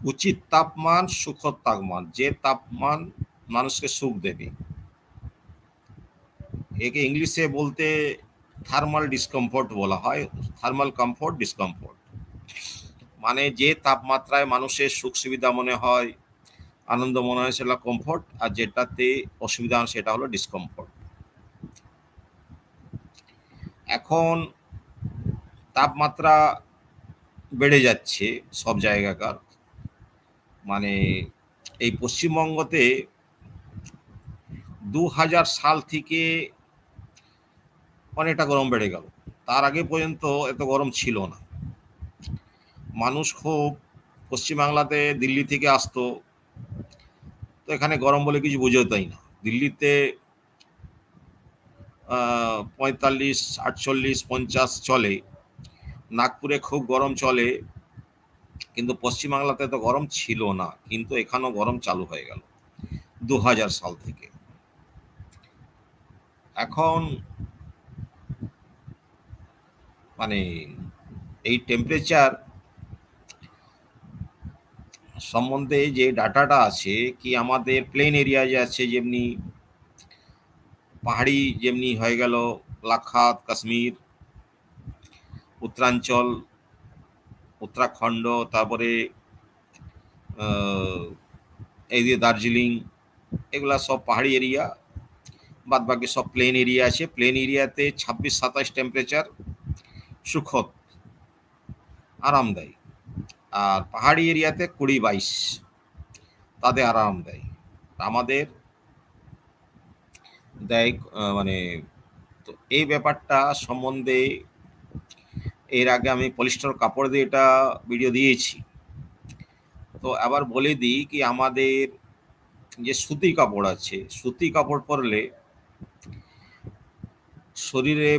উচিত তাপমান, সুখদ তাপমান, যে তাপমান মানুষকে সুখ দেবে। একে ইংলিশে বলতে থার্মাল ডিসকমফোর্ট বলা হয় থার্মাল কমফোর্ট ডিসকমফোর্ট মানে যে তাপমাত্রায় মানুষের সুখ সুবিধা মনে হয়, আনন্দ মনে হয়, সেটা কমফোর্ট আর যেটাতে অসুবিধা হয় সেটা হলো ডিসকমফোর্ট এখন তাপমাত্রা বেড়ে যাচ্ছে সব জায়গাকার। মানে এই পশ্চিমবঙ্গতে দু হাজার সাল থেকে অনেকটা গরম বেড়ে গেল। তার আগে পর্যন্ত এত গরম ছিল না। মানুষ খুব পশ্চিমবাংলাতে দিল্লি থেকে আসতো। তো এখানে গরম বলে কিছু বুঝোতাই না। দিল্লিতে পঁয়তাল্লিশ, আটচল্লিশ, পঞ্চাশ চলে। নাগপুরে খুব গরম চলে। কিন্তু পশ্চিমবাংলাতে তো গরম ছিল না, কিন্তু এখানেও গরম চালু হয়ে গেল দু হাজার সাল থেকে। এখন মানে এই টেম্পারেচার সম্বন্ধে যে ডাটাটা আছে, কি আমাদের প্লেন এরিয়া যে আছে যেমনি পাহাড়ি যেমনি হয়ে গেল লাক্ষাত, কাশ্মীর, উত্তরাঞ্চল উত্তরাখণ্ড, তারপরে এই যে দার্জিলিং, এগুলা সব পাহাড়ি এরিয়া বাদ বাকি সব প্লেন এরিয়া আছে। প্লেন এরিয়াতে ছাব্বিশ সাতাশ টেম্পারেচার সুখদ, আরামদায়ী। আর পাহাড়ি এরিয়াতে কুড়ি বাইশ তাদের আরাম দেয় আমাদের দেয় মানে তো এই ব্যাপারটা সম্বন্ধে এর আগে আমি পলিস্টার কাপড় দিয়ে এটা ভিডিও দিয়েছি। তো আবার বলে দিই কি আমাদের যে সুতি কাপড় আছে সুতি কাপড় পরলে শরীরে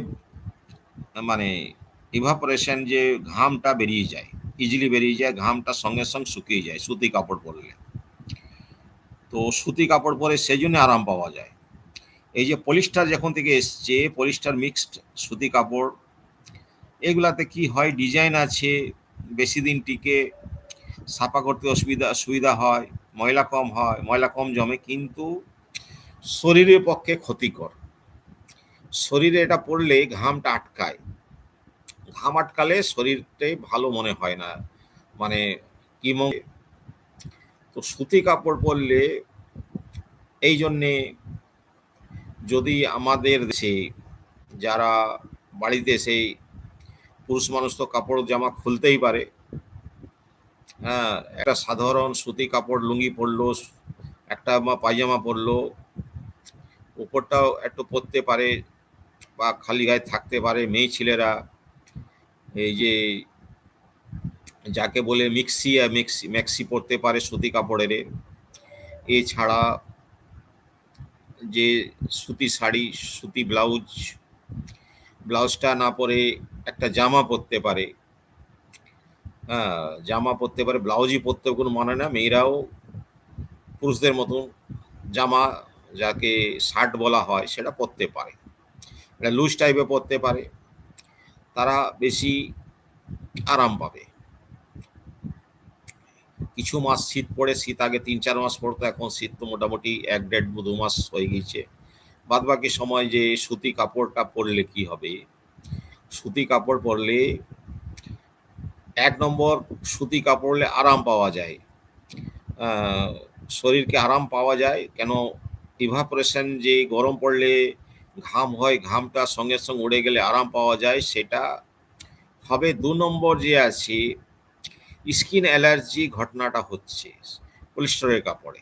মানে ইভাপরেশন যে ঘামটা বেরিয়ে যায় ইজিলি বেরিয়ে যায়, ঘামটা সঙ্গে সঙ্গে শুকিয়ে যায় সুতি কাপড় পরলে। তো সুতি কাপড় পরে সেই জন্য আরাম পাওয়া যায়। এই যে পলিস্টার যখন থেকে এসছে, পলিস্টার মিক্সড সুতি কাপড় এগুলাতে কি হয়? ডিজাইন আছে, বেশি দিন টিকে সাফা করতে অসুবিধা, সুবিধা হয়, ময়লা কম হয়, ময়লা কম জমে, কিন্তু শরীরের পক্ষে ক্ষতিকর। শরীরে এটা পড়লে ঘামটা আটকায়। ঘাম আটকালে শরীরটাই ভালো মনে হয় না। মানে কি তো সুতি কাপড় পরলে এই জন্যে যদি আমাদের দেশে যারা বাড়িতে সেই পুরুষ মানুষ তো কাপড় জামা খুলতেই পারে। হ্যাঁ একটা সাধারণ সুতি কাপড় লুঙ্গি পরলো, একটা পায়জামা পরলো, উপরটাও একটু পরতে পারে বা খালি গায়ে থাকতে পারে মেয়ে ছেলেরা। এই যে যাকে বলে মিক্সি মিক্সি, ম্যাক্সি পরতে পারে সুতি কাপড়ের। এছাড়া যে সুতি শাড়ি, সুতি ব্লাউজ ব্লাউজটা না পরে একটা জামা পরতে পারে। হ্যাঁ জামা পরতে পারে, ব্লাউজই পরতে কোনো মানে না। মেয়েরাও পুরুষদের মতন জামা যাকে শার্ট বলা হয় সেটা পরতে পারে। এটা লুজ টাইপে পরতে পারে। তারা বেশি আরাম পাবে। কিছু মাস শীত পড়ে, শীত আগে তিন চার মাস পড়তো, এখন শীত তো মোটামুটি এক দেড় দু মাস হয়ে গিয়েছে। বাদ বাকি সময় যে সুতি কাপড়টা পরলে কি হবে? সুতি কাপড় পরলে এক নম্বর সুতি কাপড়লে আরাম পাওয়া যায়। শরীরকে আরাম পাওয়া যায়। কেন? ইভাপোরেশন যে গরম পড়লে ঘাম হয়, ঘামটা সঙ্গে সঙ্গে উড়ে গেলে আরাম পাওয়া যায়, সেটা হবে দু নম্বর যে আছে স্কিন অ্যালার্জি ঘটনাটা হচ্ছে পলিস্টারের কাপড়ে।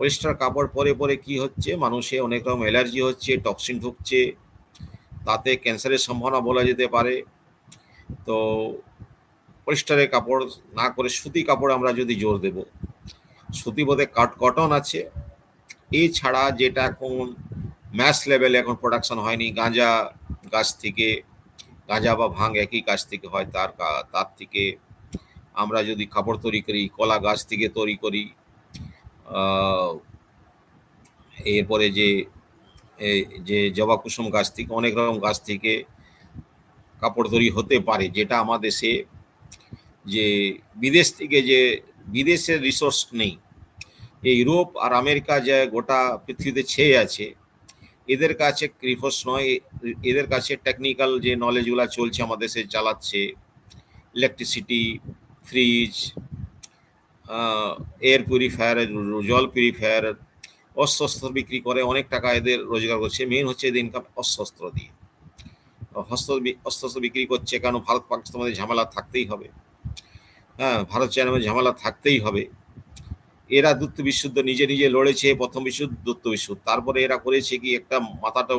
পলিস্টার কাপড় পরে পরে কি হচ্ছে? মানুষে অনেক রকম অ্যালার্জি হচ্ছে, টক্সিন ঢুকছে, তাতে ক্যান্সারের সম্ভাবনা বলা যেতে পারে। তো পলিস্টারের কাপড় না করে সুতি কাপড় আমরা যদি জোর দেব। সুতি বোধে কাট কটন আছে। এছাড়া যেটা এখন ম্যাস লেভেলে এখন প্রোডাকশন হয়নি, গাঁজা গাছ থেকে, গাঁজা বা ভাঙ একই গাছ থেকে হয়, তার তার থেকে আমরা যদি কাপড় তৈরি করি, কলা গাছ থেকে তৈরি করি এরপরে যে যে জবা কুসুম গাছ থেকে, অনেক রকম গাছ থেকে কাপড় তৈরি হতে পারে, যেটা আমাদের দেশে যে বিদেশ থেকে যে বিদেশের রিসোর্স নেই। এই ইউরোপ আর আমেরিকা যে গোটা পৃথিবীতে ছেয়ে আছে, এদের কাছে রিসোর্স নয়, এদের কাছে টেকনিক্যাল যে নলেজগুলো চলছে আমাদের দেশে চালাচ্ছে ইলেকট্রিসিটি ফ্রিজ এয়ার পিউরিফায়ার জল পিউরিফায়ার অস্ত্র বিক্রি করে, অনেক টাকা এদের রোজগার করছে। মেন হচ্ছে এদের ইনকাম অস্ত্র দিয়ে। হস্ত অস্ত্র বিক্রি করছে, কারণ ভারত পাকিস্তান মধ্যে ঝামেলা থাকতেই হবে। হ্যাঁ ভারত চায়নার মধ্যে ঝামেলা থাকতেই হবে। এরা দ্বৈত বিশুদ্ধ, নিজে নিজে লড়েছে, প্রথম বিশুদ্ধ দ্বৈত বিশুদ্ধ। তারপরে এরা করেছে কি, একটা মাথাটা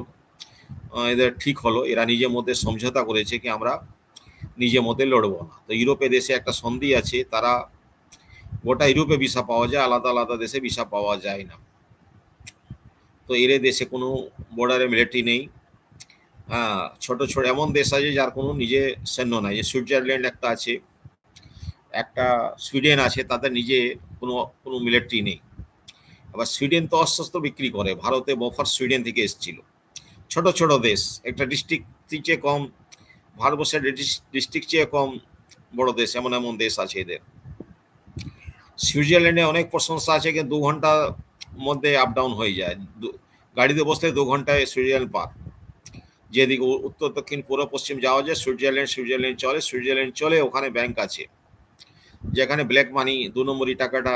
এদের ঠিক হলো। এরা নিজের মধ্যে সমঝোতা করেছে কি, আমরা নিজের মধ্যে লড়বো না। তো ইউরোপে দেশে একটা সন্ধি আছে, তারা গোটা ইউরোপে ভিসা পাওয়া যায়, আলাদা আলাদা দেশে ভিসা পাওয়া যায় না। তো এর দেশে কোনো বর্ডারে মিলিটারি নেই। হ্যাঁ ছোট ছোট এমন দেশ আছে যার কোনো নিজে সৈন্য নাই যে সুইজারল্যান্ড একটা আছে, একটা সুইডেন আছে, তাদের নিজে কোনো কোনো মিলিটারি নেই। আবার সুইডেন তো অস্ত্র বিক্রি করে, ভারতে বফার সুইডেন থেকে এসেছিল। ছোট ছোট দেশ, একটা ডিস্ট্রিক্ট চেয়ে কম, ভারতবর্ষের ডিস্ট্রিক্ট চেয়ে কম বড় দেশ, এমন এমন দেশ আছে এদের। সুইজারল্যান্ডে অনেক প্রশংসা আছে, কিন্তু দু ঘণ্টার মধ্যে আপ ডাউন হয়ে যায়। গাড়িতে বসলে দু ঘন্টায় সুইজারল্যান্ড পার। যেদিকে উত্তর, দক্ষিণ, পূর্ব, পশ্চিম যাওয়া যায়, সুইজারল্যান্ড সুইজারল্যান্ড চলে সুইজারল্যান্ড চলে, ওখানে ব্যাংক আছে। যেখানে ব্ল্যাক মানি দু নম্বরই টাকাটা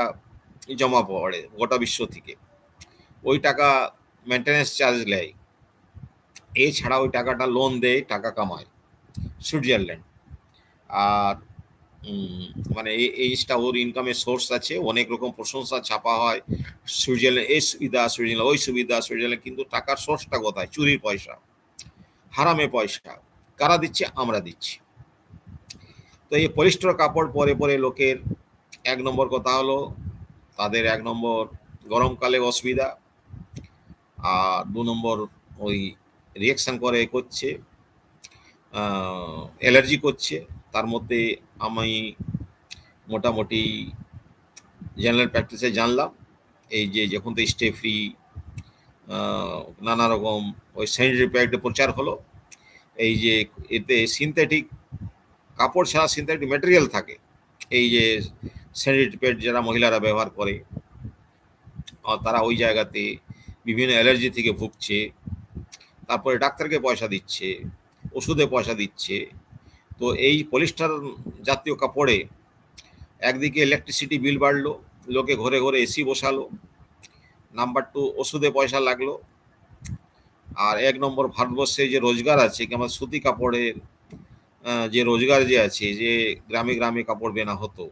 জমা পড়ে গোটা বিশ্ব থেকে। ওই টাকা মেনটেন্যান্স চার্জ নেয়। এছাড়া ওই টাকাটা লোন দেয়, টাকা কামায়। সুইজারল্যান্ড। আর মানে এই এইটা ওর ইনকামের সোর্স আছে, অনেক রকম প্রশংসা ছাপা হয় সুইজারল্যান্ড, এই সুবিধা সুইজারল্যান্ড, ওই সুবিধা সুইজারল্যান্ড, কিন্তু টাকার সোর্সটা কোথায়? চুরির পয়সা, হারামে পয়সা, কারা দিচ্ছে? আমরা দিচ্ছি। তো এই পলিস্টার কাপড় পরে পরে লোকের এক নম্বর কথা হলো, তাদের এক নম্বর গরমকালে অসুবিধা, আর দু নম্বর ওই রিয়াকশন করে করছে অ্যালার্জি করছে। তার মধ্যে আমি মোটামুটি জেনারেল প্র্যাকটিসে জানলাম। এই যে যখন তো স্টে ফ্রি নানা রকম ওই স্যানিটারি প্যাডের প্রচার হলো। এই যে এতে সিনথেটিক কাপড় ছাড়া সিনথেটিক ম্যাটেরিয়াল থাকে। এই যে স্যানিটারি প্যাড যারা মহিলারা ব্যবহার করে তারা ওই জায়গাতে বিভিন্ন অ্যালার্জি থেকে ভুগছে। তারপরে ডাক্তারকে পয়সা দিচ্ছে, ওষুধে পয়সা দিচ্ছে। তো এই পলিস্টার জাতীয় কাপড়ে একদিকে ইলেকট্রিসিটি বিল বাড়লো, লোকে ঘরে ঘরে এসি বসালো নাম্বার টু ওষুধে পয়সা লাগল, আর এক নম্বর ভারতবর্ষে যে রোজগার আছে কি আমার সুতি কাপড়ের যে রোজগার যে আছে, যে গ্রামে গ্রামে কাপড় বেনা হতো,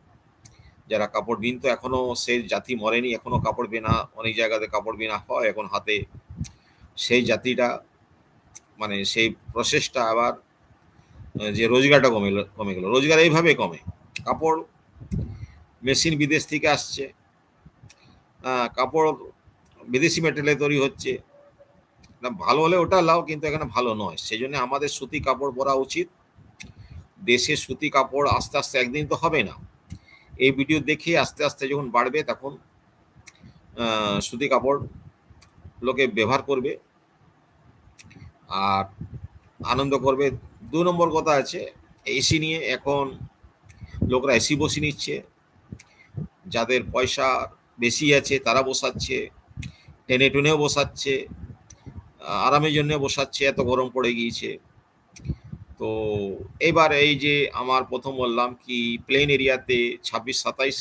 যারা কাপড় বিনতো এখনও সেই জাতি মরেনি, এখনও কাপড় বেনা, অনেক জায়গাতে কাপড় বিনা হয় এখন হাতে, সেই জাতিটা মানে সেই প্রসেসটা আবার যে রোজগারটা কমে কমে গেল। রোজগার এইভাবে কমে। কাপড় মেশিন বিদেশ থেকে আসছে। কাপড় বিদেশি মেটেরিয়ালে তৈরি হচ্ছে। না, ভালো হলে ওটা লাও, কিন্তু এখানে ভালো নয়। সেই জন্য আমাদের সুতি কাপড় পরা উচিত। দেশে সুতি কাপড় আস্তে আস্তে একদিন তো হবে না। এই ভিডিও দেখে আস্তে আস্তে যখন বাড়বে তখন সুতি কাপড় লোকে ব্যবহার করবে আর আনন্দ করবে। দু নম্বর কথা আছে এসি নিয়ে এখন লোকরা এসি বসে নিচ্ছে। যাদের পয়সা বেশি আছে তারা বসাচ্ছে, টেনে টুনেও বসাচ্ছে, আরামের জন্য বসাচ্ছে, এত গরম পড়ে গিয়েছে। তো এবার এই যে আমার প্রথম বললাম কি প্লেন এরিয়াতে ছাব্বিশ, সাতাইশ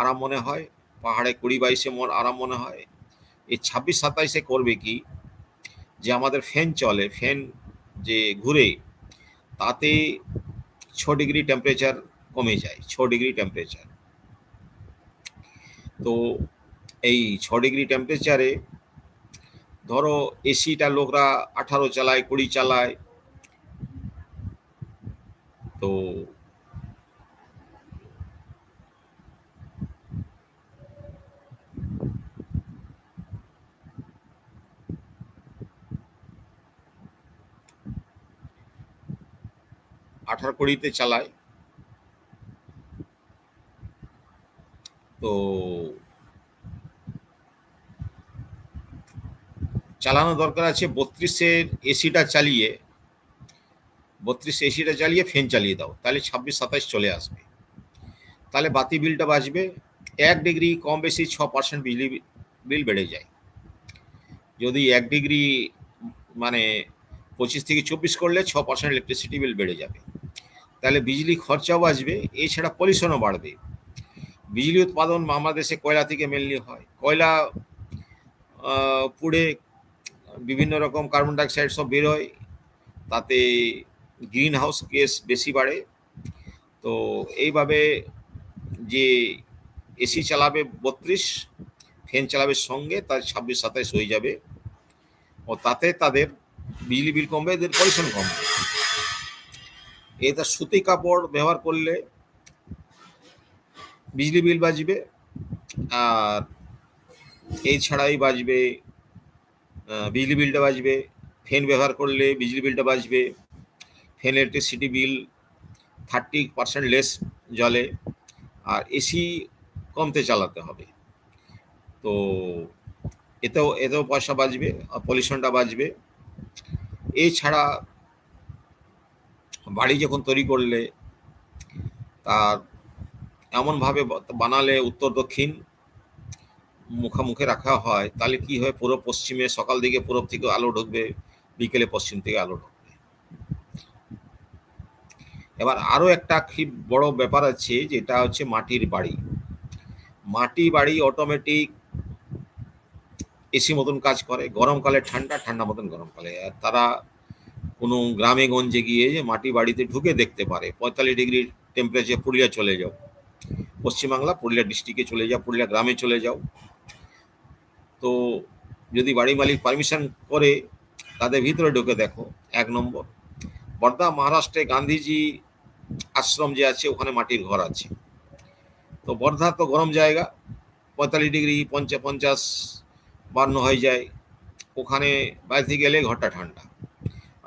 আরাম মনে হয়, পাহাড়ে কুড়ি, বাইশে মন আরাম মনে হয়। এই ছাব্বিশ, সাতাইশে করবে কি, যে আমাদের ফ্যান চলে ফ্যান যে ঘুরে, তাতে ছ ডিগ্রি টেম্পারেচার কমে যায়, ছ ডিগ্রি টেম্পারেচার তো এই ছ ডিগ্রি টেম্পারেচারে ধরো এসিটা লোকরা আঠারো চালায়, কুড়ি চালায়, তো আঠারো কুড়িতে চালায়। তো চালানো দরকার আছে বত্রিশের এসিটা চালিয়ে, বত্রিশ এসিটা চালিয়ে ফ্যান চালিয়ে দাও, তাহলে ছাব্বিশ সাতাইশ চলে আসবে। তাহলে বাতি বিলটা বাঁচবে এক ডিগ্রি কম বেশি ছ পার্সেন্ট বিজলি বিল বেড়ে যায়। যদি এক ডিগ্রি মানে পঁচিশ থেকে চব্বিশ করলে ছ পার্সেন্ট ইলেকট্রিসিটি বিল বেড়ে যাবে। তাহলে বিজলি খরচাও আসবে এছাড়া পলিউশনও বাড়বে। বিজলি উৎপাদন আমাদের দেশে কয়লা থেকে মেনলি হয়। কয়লা পুড়ে বিভিন্ন রকম কার্বন ডাইঅক্সাইড সব বেরোয় তাতে গ্রিন হাউস গ্যাস বেশি বাড়ে। তো এইভাবে যে এসি চালাবে বত্রিশ ফ্যান চালাবে সঙ্গে, তার ছাব্বিশ, সাতাইশ হয়ে যাবে। ও তাতে তাদের বিজলি বিল কমবে, এদের পরিশ্রম কমবে। এটা সুতি কাপড় ব্যবহার করলে বিজলি বিল বাজবে আর এই ছাড়াই বাজবে বিজলি বিলটা বাজবে, ফ্যান ব্যবহার করলে বিজলি বিলটা বাজবে, fan electricity bill thirty percent less জলে আর এসি কমতে চালাতে হবে। তো এতেও এতেও পয়সা বাঁচবে পলিউশনটা বাঁচবে। এছাড়া বাড়ি যখন তৈরি করলে, তার এমনভাবে বানালে উত্তর দক্ষিণ মুখামুখি রাখা হয়, তাহলে কি হয়? পুরো পশ্চিমে সকাল দিকে পূরব থেকে আলো ঢুকবে, বিকেলে পশ্চিম থেকে আলো ঢুকবে। এবার আরও একটা খুব বড় ব্যাপার আছে, যেটা হচ্ছে মাটির বাড়ি। মাটি বাড়ি অটোমেটিক এসি মতন কাজ করে, গরমকালে ঠান্ডা ঠান্ডা মতন গরমকালে। আর তারা কোনো গ্রামে গঞ্জে গিয়ে যে মাটি বাড়িতে ঢুকে দেখতে পারে। পঁয়তাল্লিশ ডিগ্রি টেম্পারেচার পুরুলিয়া চলে যাও। পশ্চিমবাংলা, পুরুলিয়া ডিস্ট্রিক্টে চলে যাও, পুরুলিয়া গ্রামে চলে যাও। তো যদি বাড়ি মালিক পারমিশন করে, তাদের ভিতরে ঢুকে দেখো, এক নম্বর। বর্ধা মহারাষ্ট্রে গান্ধীজি আশ্রম যে আছে, ওখানে মাটির ঘর আছে। তো বর্ধা তো গরম জায়গা, পঁয়তাল্লিশ ডিগ্রি পঞ্চা পঞ্চাশ বান্ন হয়ে যায়। ওখানে বাইরে গেলে ঘরটা ঠান্ডা।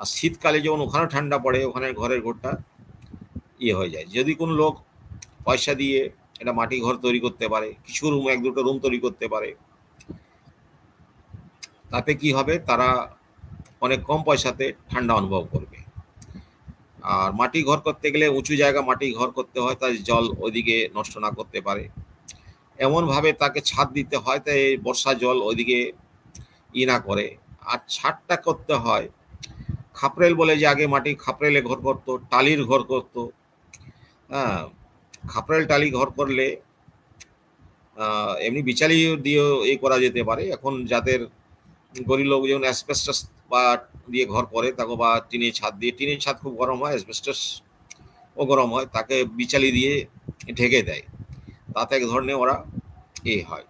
আর শীতকালে যখন ওখানে ঠান্ডা পড়ে ওখানে ঘরের ঘরটা ইয়ে হয়ে যায়। যদি কোনো লোক পয়সা দিয়ে এটা মাটি ঘর তৈরি করতে পারে, কিছু রুম, এক দুটো রুম তৈরি করতে পারে, তাতে কি হবে? তারা অনেক কম পয়সাতে ঠান্ডা অনুভব করবে। আর মাটি ঘর করতে গেলে উঁচু জায়গা মাটি ঘর করতে হয়, তাই জল ওইদিকে নষ্ট না করতে পারে। এমনভাবে তাকে ছাদ দিতে হয়, তাই বর্ষা জল ওইদিকে ই না করে। আর ছাদটা করতে হয় খাপরেল বলে যে আগে মাটি খাপরেলে ঘর করতো, টালির ঘর করতো। হ্যাঁ খাপরেল টালি ঘর করলে এমনি বিচালি দিয়েও এই করা যেতে পারে। এখন যাদের গরিব লোক যেমন অ্যাসবেস্টাস বা দিয়ে ঘর করে, তাকে বা টিনের ছাদ দিয়ে, টিনের ছাদ খুব গরম হয়, অ্যাসবেস্টাস ও গরম হয়, তাকে বিচালি দিয়ে ঢেকে দেয়। তাতে এক ধরনের ওরা এ হয়।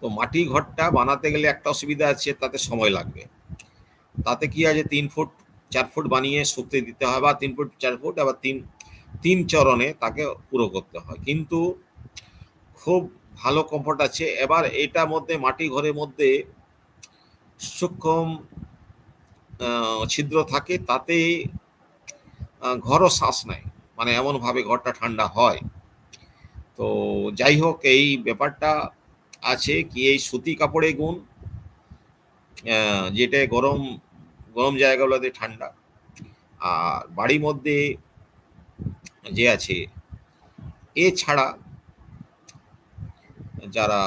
তো মাটি ঘরটা বানাতে গেলে একটা অসুবিধা আছে, তাতে সময় লাগবে। তাতে কি আছে তিন ফুট, চার ফুট বানিয়ে শুকতে দিতে হয় বা তিন ফুট, চার ফুট, আবার তিন তিন চরণে তাকে পুরো করতে হয়। কিন্তু খুব ভালো কমফোর্ট আছে। এবার এটার মধ্যে, মাটি ঘরের মধ্যে সূক্ষ্ম ছিদ্র থাকে, তাতে ঘরও শ্বাস নেয়। মানে এমনভাবে ঘরটা ঠান্ডা হয়। তো যাই হোক, এই ব্যাপারটা আছে কি এই সুতি কাপড়ে গুণ। যেটা গরম গরম জায়গাগুলোতে ঠান্ডা। আর বাড়ির মধ্যে যে আছে, এছাড়া যারা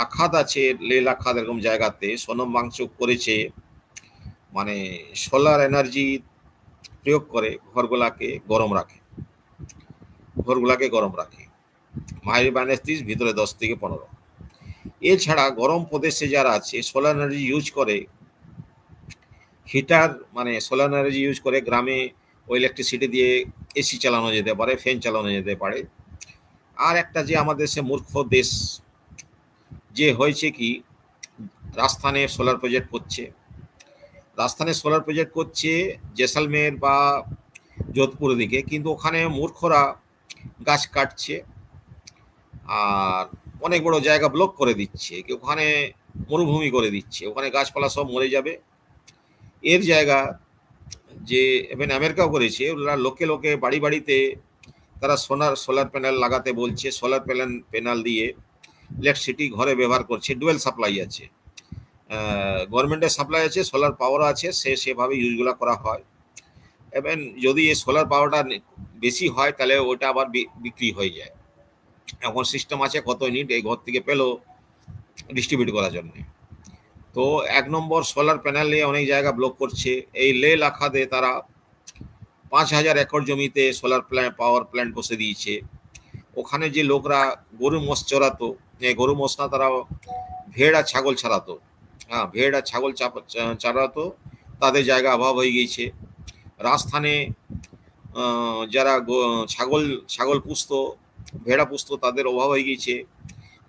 লাখাত আছে, লে লাখাত এরকম জায়গাতে সোনম মাংস করেছে মানে সোলার এনার্জি প্রয়োগ করে, ঘরগুলাকে গরম রাখে। ঘরগুলাকে গরম রাখে। মাইল মাইনাস ত্রিশ ভিতরে দশ থেকে পনেরো। এছাড়া গরম প্রদেশে যারা আছে সোলার এনার্জি ইউজ করে হিটার মানে সোলার এনার্জি ইউজ করে গ্রামে ওই ইলেকট্রিসিটি দিয়ে এসি চালানো যেতে পারে ফ্যান চালানো যেতে পারে। আর একটা যে আমাদের সে মূর্খ দেশ, যে হয়েছে কি, রাজস্থানে সোলার প্রজেক্ট করছে। রাজস্থানে সোলার প্রজেক্ট করছে জেসালমের বা যোধপুর দিকে, কিন্তু ওখানে মূর্খরা গাছ কাটছে। আর অনেক বড় জায়গা ব্লক করে দিচ্ছে ওখানে মরুভূমি করে দিচ্ছে, ওখানে গাছপালা সব মরে যাবে। এর জায়গা যে এভেন আমেরিকাও করেছে, ওরা লোকে লোকে বাড়ি বাড়িতে তারা সোনার সোলার প্যানেল লাগাতে বলছে সোলার প্যানেল প্যানেল দিয়ে ইলেকট্রিসিটি ঘরে ব্যবহার করছে ডুয়েল সাপ্লাই আছে। গভর্নমেন্টের সাপ্লাই আছে সোলার পাওয়ার আছে, সে সেভাবে ইউজগুলো করা হয়। এবং যদি এই সোলার পাওয়ারটা বেশি হয়, তাহলে ওটা আবার বিক্রি হয়ে যায়। এখন সিস্টেম আছে কত ইউনিট এই ঘর থেকে পেল ডিস্ট্রিবিউট করার জন্য। তো এক নম্বর সোলার প্যানেল নিয়ে অনেক জায়গা ব্লক করছে। এই লে লাখাতে তারা পাঁচ হাজার একর জমিতে সোলার প্ল্যান্ট পাওয়ার প্ল্যান্ট বসে দিয়েছে। ওখানে যে লোকরা গরু মোষ চড়াতো গরু মোষ না, তারা ভেড় আর ছাগল ছাড়াতো। হ্যাঁ ভেড় আর ছাগল চারাতো তাদের জায়গা অভাব হয়ে গিয়েছে। রাজস্থানে যারা ছাগল ছাগল পুষতো ভেড়া পুষতো তাদের অভাব হয়ে গিয়েছে।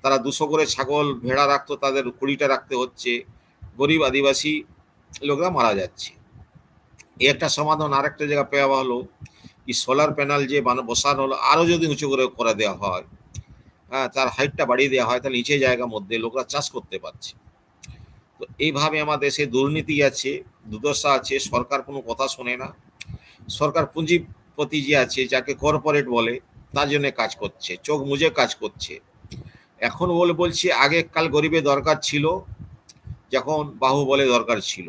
তারা দুশো করে ছাগল, ভেড়া রাখতো, তাদের কুড়িটা রাখতে হচ্ছে। গরিব আদিবাসী লোকরা মারা যাচ্ছে। একটা সমাধান আরেকটা জায়গা পাওয়া হলো। কি সোলার প্যানেল যে বসানো হলো, আরও যদি উঁচু করে করে দেওয়া হয় হ্যাঁ তার হাইটটা বাড়িয়ে দেওয়া হয়, তাহলে নিচে জায়গার মধ্যে লোকরা চাষ করতে পারছে। তো এইভাবে আমার দেশে দুর্নীতি আছে, দুর্দশা আছে, সরকার কোনো কথা শোনে না। সরকার পুঁজিপতি যে আছে, যাকে কর্পোরেট বলে তার জন্য কাজ করছে, চোখ মুজে কাজ করছে। এখন বলে বলছি, আগে কাল গরিবের দরকার ছিল, যখন বাহুবলে দরকার ছিল।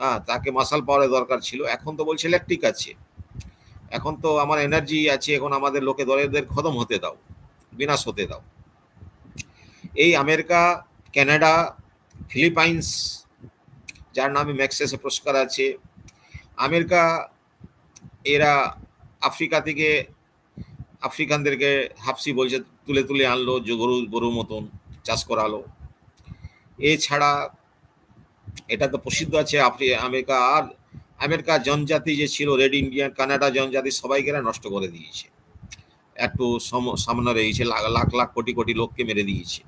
হ্যাঁ তাকে মাসাল পাওয়ারের দরকার ছিল। এখন তো বলছে ইলেকট্রিক আছে। এখন তো আমার এনার্জি আছে, এখন আমাদের লোকে দলেদের খতম হতে দাও, বিনাশ হতে দাও। এই আমেরিকা, ক্যানাডা, ফিলিপাইন্স, যার নামে ম্যাক্সেসে পুরস্কার আছে। আমেরিকা, এরা আফ্রিকা থেকে আফ্রিকানদেরকে হাফসি বলছে, তুলে তুলে আনলো, যে গরু, গরুর মতন চাষ করালো। এছাড়া এটা তো প্রসিদ্ধ আছে, আফ্রি, আমেরিকা আর, আমেরিকা জনজাতি যে ছিল, রেড ইন্ডিয়ান, কানাডা জনজাতি, সবাইকে নষ্ট করে দিয়েছে। একটু সম- সামনে রয়েছে, লাখ লাখ কোটি কোটি লোককে মেরে দিয়েছে।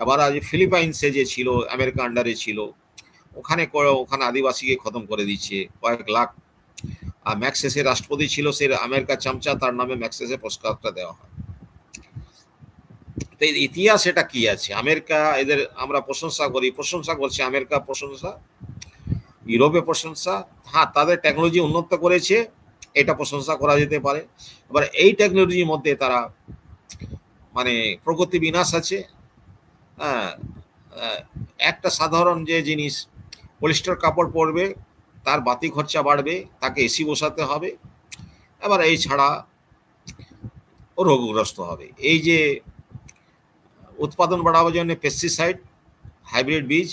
আবার আজ ফিলিপাইন্সে যে ছিল, আমেরিকা আন্ডারে ছিল, ওখানে ওখানে আদিবাসীকে খতম করে দিচ্ছে, কয়েক লাখ ম্যাক্সেসের রাষ্ট্রপতি ছিল সে আমেরিকা চামচা তার নামে ম্যাক্সেসের পুরস্কারটা দেওয়া হয়। তো ইতিহাস এটা কি আছে? আমেরিকা এদের আমরা প্রশংসা করি। প্রশংসা করছি আমেরিকা প্রশংসা। ইউরোপে প্রশংসা। হ্যাঁ তাদের টেকনোলজি উন্নত করেছে এটা প্রশংসা করা যেতে পারে। এবার এই টেকনোলজির মধ্যে তারা মানে প্রগতি বিনাশ আছে। হ্যাঁ আহ, একটা সাধারণ যে জিনিস পলিস্টার কাপড় পরবে তার বাতি খরচা বাড়বে, তাকে এসি বসাতে হবে। এবার এই ছাড়া ও রোগগ্রস্ত হবে। এই যে উৎপাদন বাড়াবার জন্য পেস্টিসাইড হাইব্রিড বীজ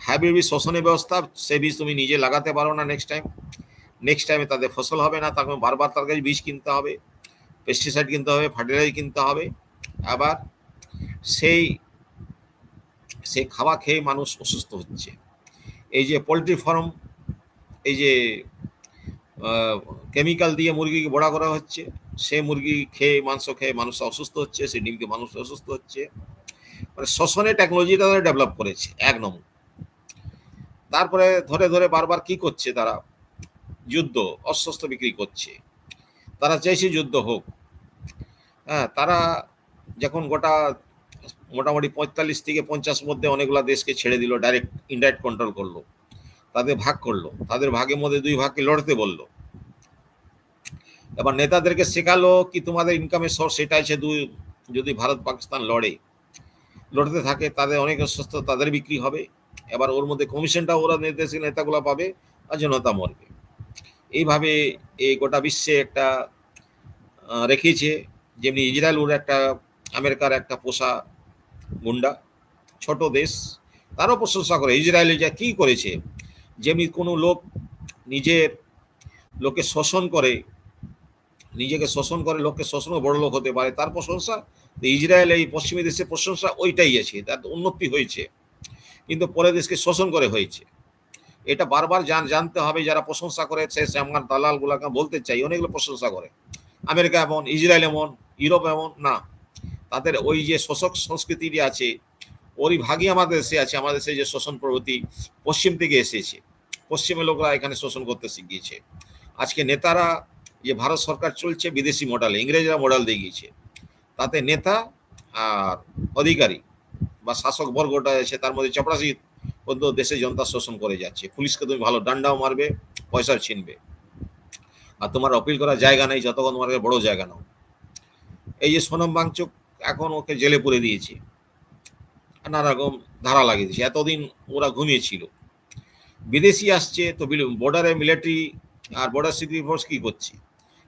হাইব্রিড বীজ শোষণের ব্যবস্থা, সেই বীজ তুমি নিজে লাগাতে পারো না নেক্সট টাইম নেক্সট টাইমে তাদের ফসল হবে না তখন বারবার তার কাছে বীজ কিনতে হবে পেস্টিসাইড কিনতে হবে ফার্টিলাইজার কিনতে হবে। আবার সেই সেই খাওয়া খেয়ে মানুষ অসুস্থ হচ্ছে। এই যে পোলট্রি ফার্ম এই যে কেমিক্যাল দিয়ে মুরগিকে বড়া করা হচ্ছে, সে মুরগি খেয়ে, মাংস খেয়ে মানুষ অসুস্থ হচ্ছে, সে ডিমকে মানুষ অসুস্থ হচ্ছে। মানে শ্বসনের টেকনোলজিটা তারা ডেভেলপ করেছে, এক নম্বর। তারপরে ধরে ধরে বারবার কি করছে তারা? যুদ্ধ অস্বস্ত বিক্রি করছে। তারা চাইছে যুদ্ধ হোক। হ্যাঁ তারা যখন গোটা, মোটামুটি পঁয়তাল্লিশ থেকে পঞ্চাশ মধ্যে অনেকগুলা দেশকে ছেড়ে দিল ডাইরেক্ট ইনডাইরেক্ট কন্ট্রোল করল। তাদের ভাগ করল। তাদের ভাগের মধ্যে দুই ভাগকে লড়তে বলল। এবার নেতাদেরকে শেখালো কি তোমাদের ইনকামের সোর্স সেটা আছে দুই যদি ভারত পাকিস্তান লড়ে, লড়তে থাকে, তাদের অনেক অসুস্থ, তাদের বিক্রি হবে। এবার ওর মধ্যে কমিশনটা ওরা নির্দেশিক নেতাগুলো পাবে আর জনতা মরবে। এইভাবে এই গোটা বিশ্বে একটা রেখেছে। যেমনি ইসরায়েল ওর একটা, আমেরিকার একটা পোষা গুন্ডা, ছোট দেশ, তারও প্রশংসা করে। ইসরায়েলে যা কি করেছে যেমনি কোনো লোক নিজের লোকে শোষণ করে, নিজেকে শোষণ করে, লোককে শোষণ বড় লোক হতে পারে, তার প্রশংসা ইসরায়েল এই পশ্চিমী দেশের প্রশংসা ওইটাই আছে তার উন্নতি হয়েছে, কিন্তু পরে দেশকে শোষণ করে হয়েছে। এটা বারবার জান জানতে হবে, যারা প্রশংসা করে, সে আমার দালাল গুলাকে বলতে চাই, অনেকগুলো প্রশংসা করে। আমেরিকা এমন, ইসরায়েল এমন, ইউরোপ এমন না, তাদের ওই যে শোষক সংস্কৃতিটি আছে ওরই ভাগই আমাদের দেশে আছে, আমাদের দেশে যে শোষণ প্রভৃতি পশ্চিম থেকে এসেছে। পশ্চিমের লোকরা এখানে শোষণ করতে শিখিয়েছে। আজকে নেতারা, যে ভারত সরকার চলছে বিদেশি মডেল ইংরেজরা মডেল দিয়ে গিয়েছে তাতে নেতা আর অধিকারী বা শাসক বর্গটা আছে, তার মধ্যে চপড়াশি পর্যন্ত দেশে জনতা শোষণ করে যাচ্ছে। পুলিশকে তুমি ভালো ডান্ডাও মারবে, পয়সাও ছিনবে। আর তোমার অপিল করার জায়গা নেই, যতক্ষণ তোমার বড় জায়গা নাও এই যে সোনম বাংচুক এখন ওকে জেলে পুরে দিয়েছে। নানা রকম ধারা লাগিয়ে দিয়েছে এতদিন ওরা ঘুমিয়েছিল। বিদেশি আসছে, তো বর্ডারে মিলিটারি আর বর্ডার সিকিউরিটি ফোর্স কি করছে?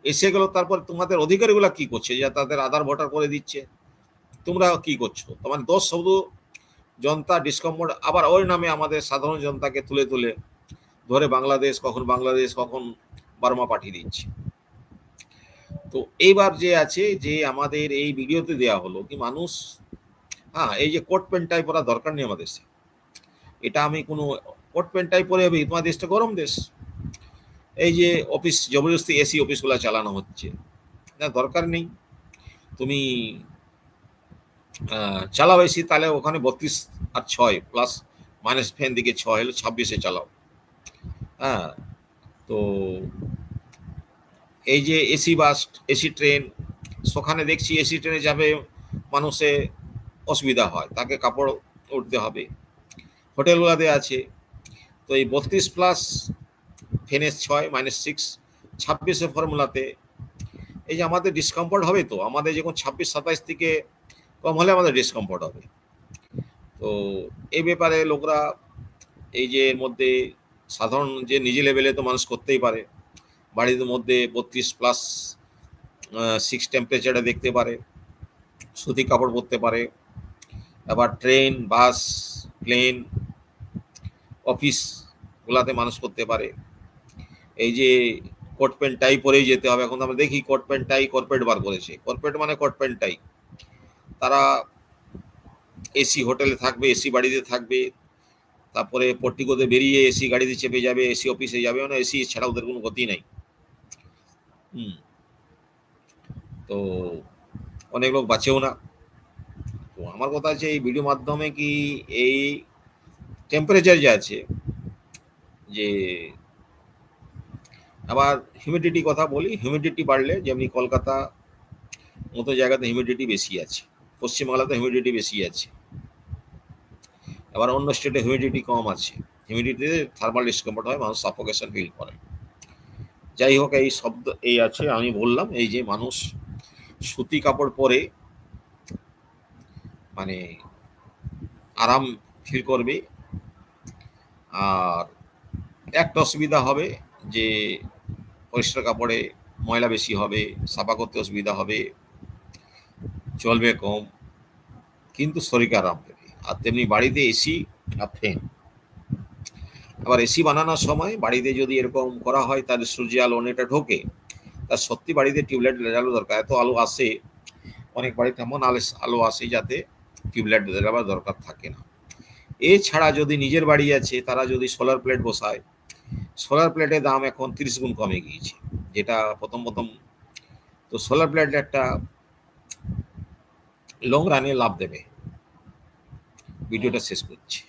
এসে গেল, তারপর তোমাদের অধিকারীগুলো কি করছে? যে তাদের আধার ভোটার করে দিচ্ছে। তোমরা কি করছ? তোমার দশ শব্দ জনতা ডিসকম্ফোর্ট আবার ওই নামে আমাদের সাধারণ জনতাকে তুলে তুলে ধরে বাংলাদেশ, কখন বাংলাদেশ, কখন বার্মা পাঠিয়ে দিচ্ছে। তো এইবার যে আছে, যে আমাদের এই ভিডিওতে দেয়া হলো, কি মানুষ হ্যাঁ এই যে কোট প্যান্ট পরা দরকার নেই আমাদের দেশে। এটা আমি কোনো কোট প্যান্ট পরে হবে তোমার দেশটা গরম দেশ। এই যে অফিস জবরদস্তি এসি অফিসগুলো চালানো হচ্ছে। না, দরকার নেই। তুমি চালাও এসি তাহলে ওখানে বত্রিশ আর ছয় প্লাস মাইনাস ফ্যান দিকে ছয় হলে ছাব্বিশে চালাও। হ্যাঁ তো এই যে এসি বাস এসি ট্রেন সেখানে দেখছি এসি ট্রেনে যাবে মানুষে অসুবিধা হয়, তাকে কাপড় উঠতে হবে। হোটেলগুলোতে আছে, তো এই বত্রিশ প্লাস ফেনেস ছয় মাইনাস সিক্স ছাব্বিশে ফর্মুলাতে, এই যে আমাদের ডিসকমফর্ট হবে তো, আমাদের যখন ছাব্বিশ, সাতাইশ থেকে কম হলে আমাদের ডিসকমফর্ট হবে। তো এই ব্যাপারে লোকরা এই যে মধ্যে সাধারণ যে নিজে লেভেলে তো মানুষ করতেই পারে, বাড়ির মধ্যে বত্রিশ প্লাস সিক্স টেম্পারেচারে দেখতে পারে সুতি কাপড় পরতে পারে। আবার ট্রেন, বাস, প্লেন অফিসগুলাতে মানুষ করতে পারে। এই যে কোট প্যান্ট টাই পরেই যেতে হবে, এখন আমরা দেখি কোট প্যান্ট টাই কর্পোরেট বার করেছে। কর্পোরেট মানে কোট প্যান্ট টাই। তারা এসি হোটেলে থাকবে এসি বাড়িতে থাকবে, তারপরে পর্টিকোতে বেরিয়ে এসি গাড়িতে চেপে যাবে এসি অফিসে যাবে না এসি ছাড়া ওদের কোনো গতি নাই। হুম। তো অনেক লোক বাঁচেও না। আমার কথা আছে এই ভিডিও মাধ্যমে কি এই টেম্পারেচার যে আছে, যে আবার হিউমিডিটি কথা বলি হিউমিডিটি বাড়লে যেমনি কলকাতা মতো জায়গাতে হিউমিডিটি বেশি আছে, পশ্চিমবাংলাতে হিউমিডিটি বেশি আছে, আবার অন্য স্টেটে হিউমিডিটি কম আছে। হিউমিডিটিতে থার্মাল ডিসকমফর্ট হয়, মানুষ সাফোকেশন ফিল করে। যাই হোক, এই শব্দ এই আছে, আমি বললাম, এই যে মানুষ সুতি কাপড় পরে মানে আরাম ফিল করবে। আর একটা অসুবিধা হবে যে পরিষ্কার কাপড়ে ময়লা বেশি হবে, সাফা করতে অসুবিধা হবে, চলবে কম, কিন্তু শরীরকে আরাম দেবে। আর তেমনি বাড়িতে এসি আর ফ্যান আবার এসি বানানোর সময় বাড়িতে যদি এরকম করা হয়, তাহলে সূর্য আলো অনেকটা ঢোকে। তার সত্যি বাড়িতে টিউবলাইট আলো দরকার। এত আলো আসে, অনেক বাড়িতে এমন আলো আসে যাতে টিউবলাইট দেওয়ার দরকার থাকে না। এছাড়া যদি নিজের বাড়ি আছে, তারা যদি সোলার প্লেট বসায় সোলার প্লেটের দাম এখন তিরিশ গুণ কমে গিয়েছে, যেটা প্রথম প্রথম তো সোলার প্লেট একটা লং রানে লাভ দেবে। ভিডিওটা শেষ করছি।